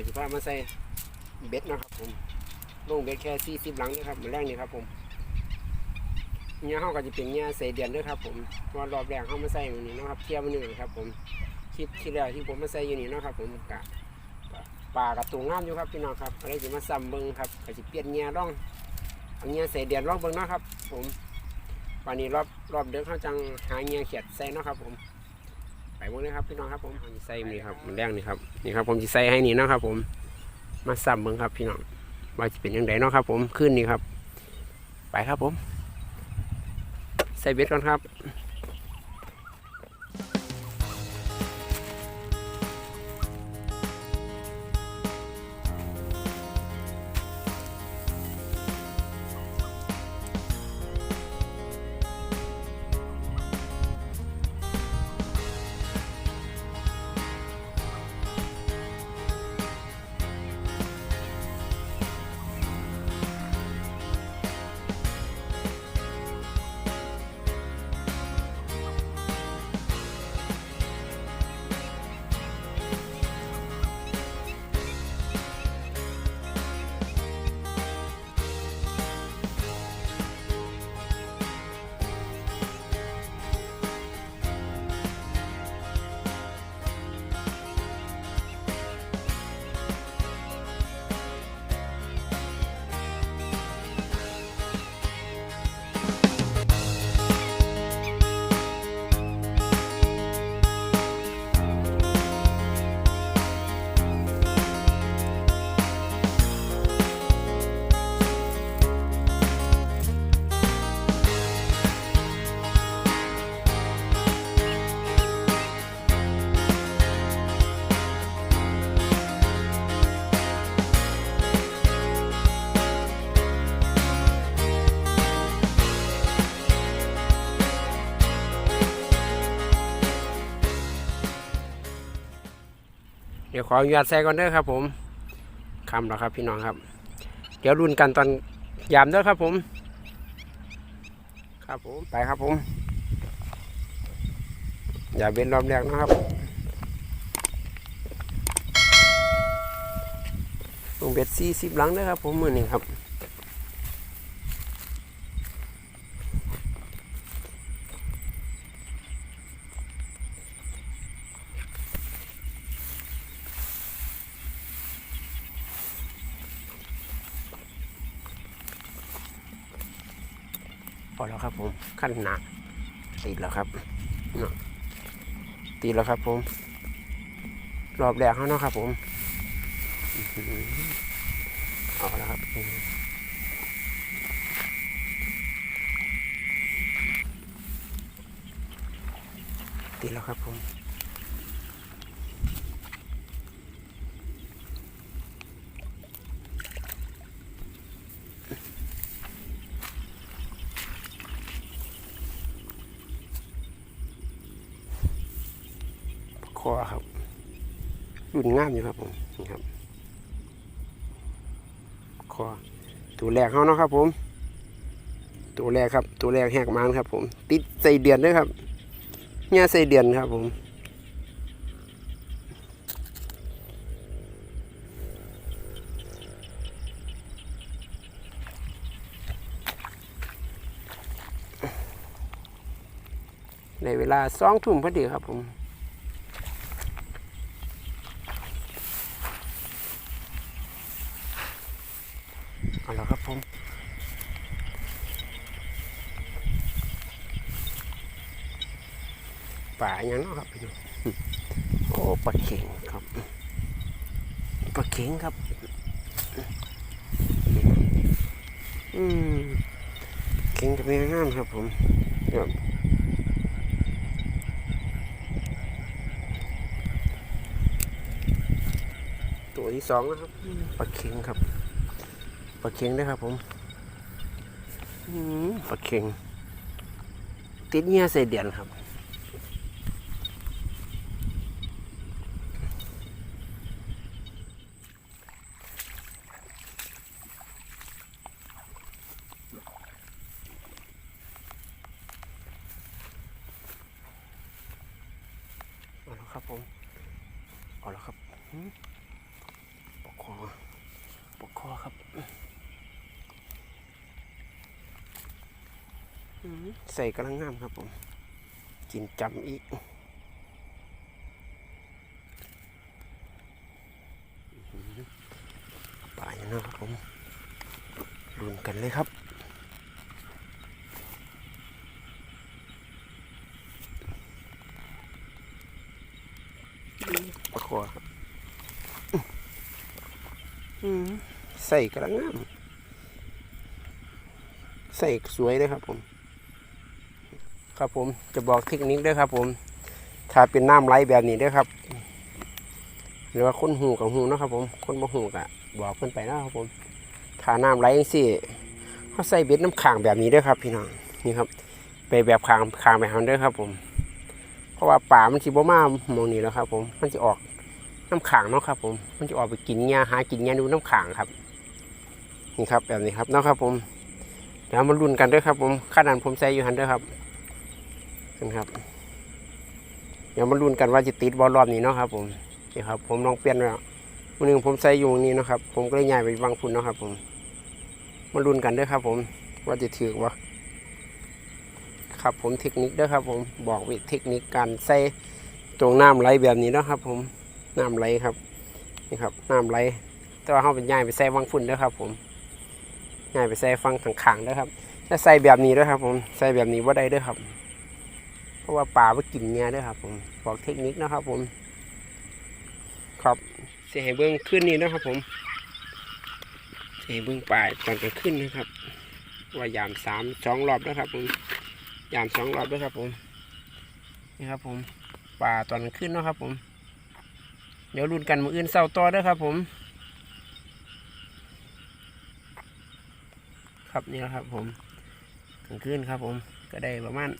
องเบาหน่อยเข้าเลาะปัจจุบันมาใส่เบ็ดนะครับผมลงเบ็ดแค่สี่สิบหลังนะครับมือแรกนี่ครับผมเนี่ยเขาก็จะเป็นเนี่ยใส่เดือนด้วยครับผมว่ารอบแรกเขามาใส่อย่างนี้นะครับเทียบมันหนึ่งครับผมคลิปที่แล้วที่ผมมาใส่อยู่นี่นะครับผมกะปลากับตัวงามอยู่ครับพี่น้องครับอะไรจะมาซ้ำเบิ้งครับก็จะเปลี่ยนเนี่ยร่องเอาเนี่ยใส่เดือนร่องเบิ้งนะครับ ผมวันนี้รอบรอบเดือนเขาจังหาเนี่ยเขียดใส่นะครับผม ไปหมดเลยครับพี่น้องครับผมใส่นี่ครับมันแดงนี่ครับนี่ครับผมจะใส่ให้นี่เนาะครับผมมาซ้ำเบิ้งครับพี่น้องว่าจะเป็นยังไงเนาะครับ ผมขึ้นนี่ครับ ไปครับผม ใส่เบ็ดก่อนครับ ดี๋ยวขออนุญาตใส่ก่อนเด้อครับ ผมคำแล้วครับ พี่น้องครับ เดี๋ยวรุ่นกันตอนยามเด้อครับ ผม ครับผมไปครับผม อย่าเว้นรอบแรกนะครับลงเบ็ดสี่สิบหลังเด้อครับ ผมมือนี้ครับ อแล้วครับผมขั้นหนักติดแล้วครับเนาะติดแล้วครับผม รอบแรกเขาเนาะครับผมเอาแล้วครับติดแล้วครับผม อครับรุ่นงามอยู่ครับผมนี่ครับคอตัวแรกเขาเนาะครับผม ตัวแรกครับ ตัวแรกแหกมันครับ ผม ติดใส่เดือนด้วยครับเนี่ยใส่เดือนครับผมในเวลาสองทุ่มพอดีครับผม เอาละครับผมป่าอย่างเนาะครับพี่น้องโอ้ปลาเข็งครับปลาเข็งครับ อืมเข็งจะเป็นงามครับผมครับตัวที่สองนะครับปลาเข็งครับ ปลาเค็งด้วยครับผมอืมปลาเค็ง ติดเงี้ยใส่เดียนครับ เอาละครับผม เอาละครับปกคอปกคอครับอืม ใส่กำลังงามครับผม กินจำอีกอื้อหือป่าอย่างนั้นครับผมรุนกันเลยครับปลาคอครับอืมใส่กระงามใส่สวยเลยครับผม ครับผมจะบอกเทคนิคด้วยครับ ผม ถ้าเป็นน้ำไหลแบบนี้ด้วยครับ หรือว่าคนหูกับหูนะครับ ผมคนบ่หูกะบอกเพิ่นไปนะครับผมถ้าน้ำไหลจังซี่เขาใส่เบ็ดน้ำขางแบบนี้ด้วยครับ พี่น้องนี่ครับ ไปแบบขางขางแบบนั้นด้วยครับ ผม เพราะว่าป่ามันสิบ่มาหมองนี้แล้วครับ ผมมันจะออกน้ำขางเนาะครับ ผมมันจะออกไปกินหญ้าหากินหญ้าดูน้ำขางครับนี่ครับแบบนี้ครับเนาะครับ ผมเดี๋ยวมาลุ้นกันด้วยครับ ผมขนาดผมใส่อยู่หันด้วยครับ นะครับ เดี๋ยวมาลุ้นกันว่าจะติดบอลรอบนี้เนาะครับ ผมนี่ครับ ผมลองเปลี่ยนแล้ววันหนึ่งผมใส่อยู่ตรงนี้นะครับ ผมก็เลยย้ายไปวางพุ่นเนาะครับ ผม มาลุ้นกันด้วยครับ ผมว่าจะถือวะครับผมเทคนิคเด้วยครับ ผมบอกวิธีเทคนิคการใส่ตรงน้ำไหลแบบนี้เนาะครับ ผมน้ำไหลครับนี่ครับน้ำไหลแต่ว่าเขาเป็นย้ายไปใส่วางฝุ่นเด้วยครับ ผมย้ายไปใส่ฟังข้างๆเด้วยครับถ้าใส่แบบนี้เด้วยครับ ผมใส่แบบนี้ว่าได้เด้วยครับ ราะว่าป่าไปกินเงี้ยด้วยครับ ผมบอกเทคนิคนะครับ ผมครับเสียเบื้องขึ้นนี่นะครับ ผมเสียเบื้องป่ายตอนกลางคืนนะครับ ว่ายามสามสองรอบนะครับ ผมยามสองรอบด้วยครับ ผมนี่ครับ ผมป่าตอนกลางคืนนะครับ ผม เดี๋ยวรุ่นกันมืออื่นเศร้าต่อด้วยครับ ผม ครับนี่นะครับ ผมกลางคืนครับ ผมก็ได้ประมาณ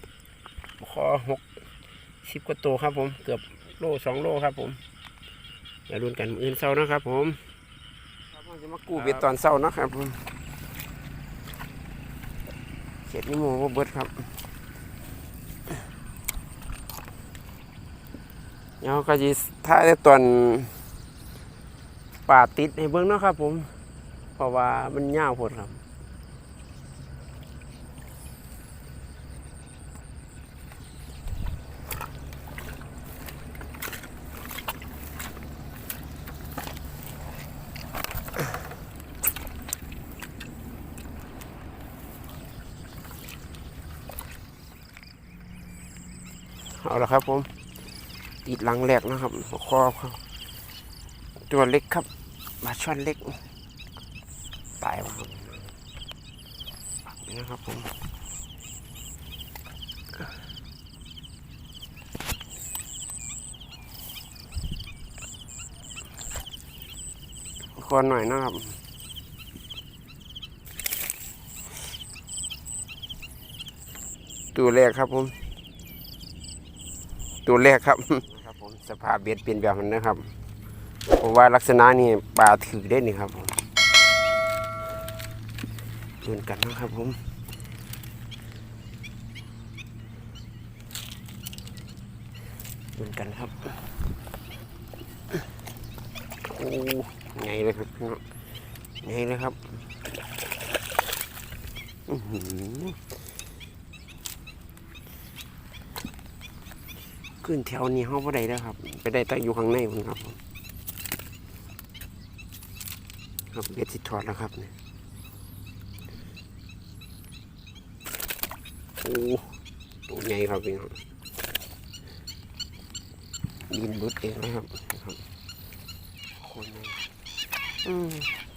คอหกสิบกว่าตัวครับผม เกือบโลสองโลครับผมเดี๋ยวรุ่นกันอื่นเศร้านะครับผมครับผมจะมากู้เบ็ดตอนเศร้านะครับผมเขียดนี่โมว่าเบิดครับเดี๋ยวก็จะถ่ายแต่ตอนป่าติดให้เบิ้งเนาะครับผม เพราะว่ามันยาวพดครับ เอาละครับผม ติดหลังแหลกนะครับหัวคอครับตัวเล็กครับปลาช่อนเล็กตายครับนี่นะครับผมคอหน่อยนะครับตัวแรกครับผม ตัวแรกครับครับผมสภาพเบ็ดเป็นแบบนั้นนะครับเพราะว่าลักษณะนี่ปลาถือได้นี่ครับผมเดินกันนะครับผมเดินกันครับโอ้ไงเลยครับพี่น้องไงเลยครับ อือหือ ขึ้นแถวนี้เขาไ่ได้แล้วครับ ไปได้แต่อยู่ข้างในมันครับผมครับเบ็ดสิถอดแล้วครับเนี่ยโอ้ตัวใหญ่ครับพี่น้องดินบุดเองนะครับครับคนอืม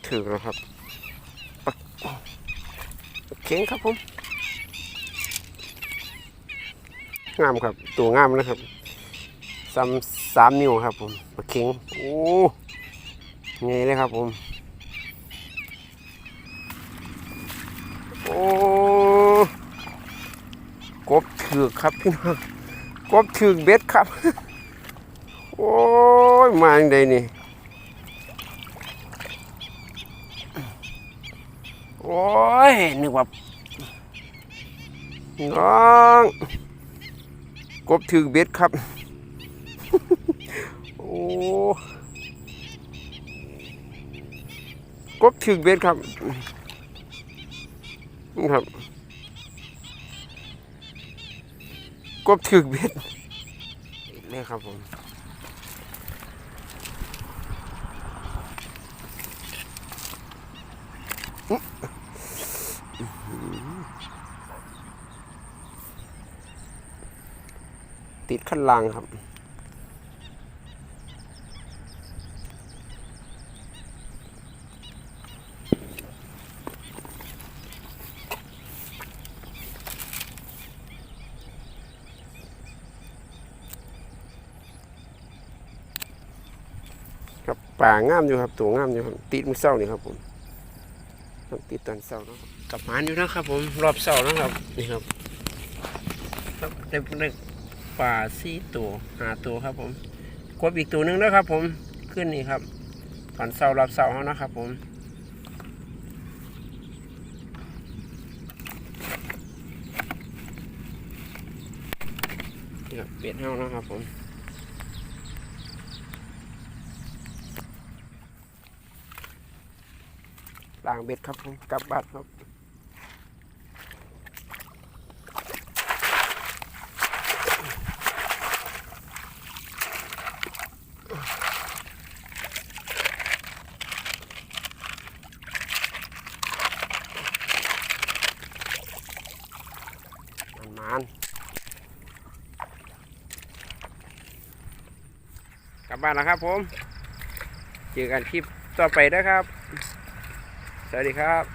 ถือแล้วครับปักเข็งครับผมงามครับ ตัวงามนะครับ สามสามนิ้วครับผมปลาเข็งโอ้ไงเลยครับผม โอ้กบถือครับพี่น้องกบถือเบ็ดครับ โอ้ย มาอย่างใดนี่ โอ้ย นึกว่าน้อง กบถือเบ็ดครับ โอ้กบถึกเบ็ดครับนี่ครับ กบถึกเบ็ดนี่ครับผมติดขั้นล่างครับ ครับป่างามอยู่ครับตัวงามอยู่ครับติดมือเศร้านี่ครับผมต้องติดตอนเศร้าเนาะครับกลับมานอยู่นะครับผมรอบเศร้านะครับนี่ครับครับได้ได้ป่าสี่ตัวหาตัวครับผมกบอีกตัวหนึงนะครับ ผมขึ้นนี่ครับตอนเศร้ารอบเศร้าเขานะครับ ผมนี่ครับเบ็ดเฮานะครับผมางเบ็ดครับผมกลับบ้านครับมันมันกลับบ้านแล้วครับผม เจอกันคลิปต่อไปนะครับ สวัสดีครับ